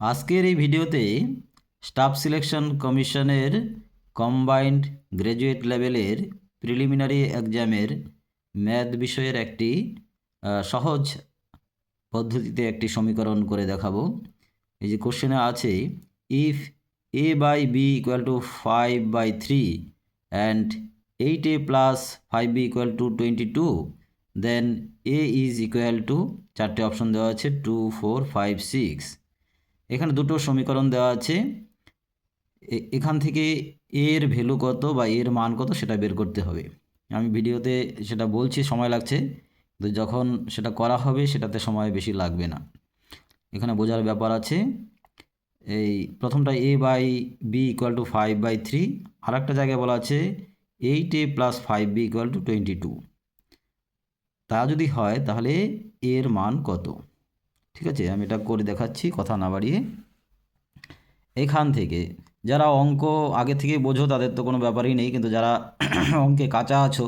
আজকের এই ভিডিওতে স্টাফ সিলেকশন কমিশনের কম্বাইন্ড গ্র্যাজুয়েট লেভেলের প্রিলিমিনারি এক্সামের ম্যাথ বিষয়ের একটি সহজ পদ্ধতিতে একটি সমীকরণ করে দেখাবো। এই যে কোশ্চেনে আছে, if A by B equal to five by three and eight A plus five B equal to twenty two, then A is equal to, চারটে অপশন দেওয়া আছে, টু, ফোর, ফাইভ, সিক্স। এখানে দুটো সমীকরণ দেওয়া আছে। এখান থেকে এর ভ্যালু কত বা এর মান কত সেটা বের করতে হবে। আমি ভিডিওতে সেটা বলছি, সময় লাগছে। কিন্তু যখন সেটা করা হবে, সেটাতে সময় বেশি লাগবে না। এখানে বোঝার ব্যাপার আছে। এই প্রথমটা A by B equal to five by three আর একটা জায়গায় বলা আছে eight A plus five B equal to twenty two তা যদি হয়, তাহলে এর মান কত? ঠিক আছে? আমি এটা করে দেখাচ্ছি, কথা না বাড়িয়ে। এখান থেকে, যারা অঙ্ক আগে থেকে বোঝো, তাদের তো কোনো ব্যাপারই নেই, কিন্তু যারা অঙ্কে কাঁচা আছো,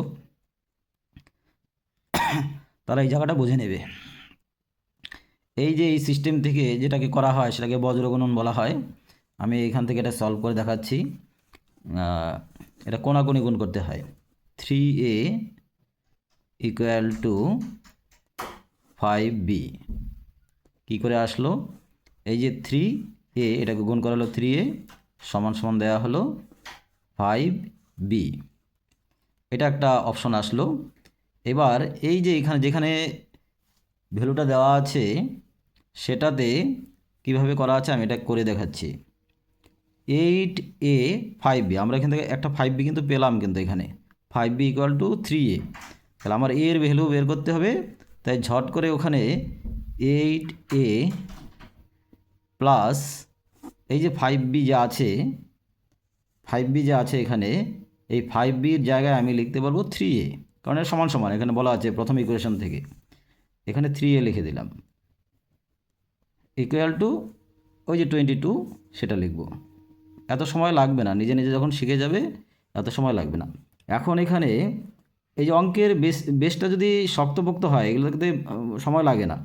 তারা এই জায়গাটা বুঝে নেবে। এই যে এই সিস্টেম থেকে যেটাকে করা হয়, সেটাকে বজ্রগণন বলা হয়। আমি এখান থেকে এটা সলভ করে দেখাচ্ছি। এটা কোনাকুনি গুণ করতে হয়। Three A equal to five B কী করে আসলো? এই যে থ্রি এ এটাকে গুণ করা হলো থ্রি এ, সমান সমান দেওয়া হলো ফাইভ বি এটা একটা অপশন আসলো। এবার এই যে এখানে, যেখানে ভ্যালুটা দেওয়া আছে, সেটাতে কীভাবে করা আছে আমি এটা করে দেখাচ্ছি। এইট এ ফাইভ বি আমরা এখান থেকে একটা ফাইভ বি কিন্তু পেলাম কিন্তু এখানে। Five B equal to three A তাহলে আমার এর ভ্যালু বের করতে হবে, তাই ঝট করে ওখানে এইট এ প্লাস এই যে ফাইভ বি যা আছে ফাইভ বি যা আছে এখানে, এই ফাইভ বির জায়গায় আমি লিখতে পারব থ্রি এ কারণ এর সমান সমান, এখানে বলা আছে প্রথম ইকুয়েশন থেকে। এখানে থ্রি এ লিখে দিলাম। ইকুয়াল টু ওই যে টোয়েন্টি টু সেটা লিখব। এত সময় লাগবে না, নিজে নিজে যখন শিখে যাবে, এত সময় লাগবে না। এখন এখানে এই যে অঙ্কের বেস বেসটা যদি শক্তপোক্ত হয়, এগুলোতে সময় লাগে না।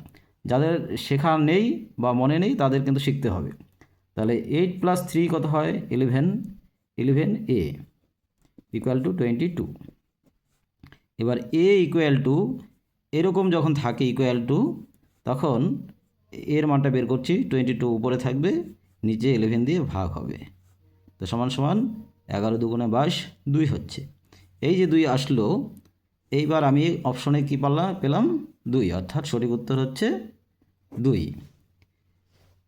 যাদের শেখা নেই বা মনে নেই তাদের কিন্তু শিখতে হবে। তাহলে এইট প্লাস থ্রি কত হয়? Eleven eleven A equal to twenty two এবার এ ইকুয়াল টু এরকম যখন থাকে ইকুয়াল টু তখন এর মানটা বের করছি টোয়েন্টি টু উপরে থাকবে, নিচে ইলেভেন দিয়ে ভাগ হবে। তো সমান সমান এগারো দুগুণে বাইশ, দুই হচ্ছে। এই যে দুই আসলো এইবার আমি অপশনে কী পারলাম পেলাম দুই। অর্থাৎ সঠিক উত্তর হচ্ছে দুই।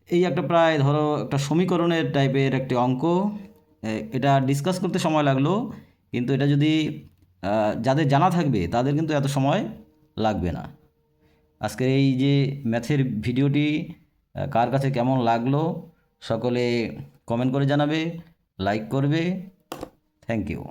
এই একটা প্রায় ধরো একটা সমীকরণের টাইপের একটি অঙ্ক। এটা ডিসকাস করতে সময় লাগল, কিন্তু এটা যদি যাদের জানা থাকবে, তাদের কিন্তু এত সময় লাগবে না। আজকের এই যে ম্যাথের ভিডিওটি কার কাছে কেমন লাগল, সকলে কমেন্ট করে জানাবে লাইক করবে। Thank you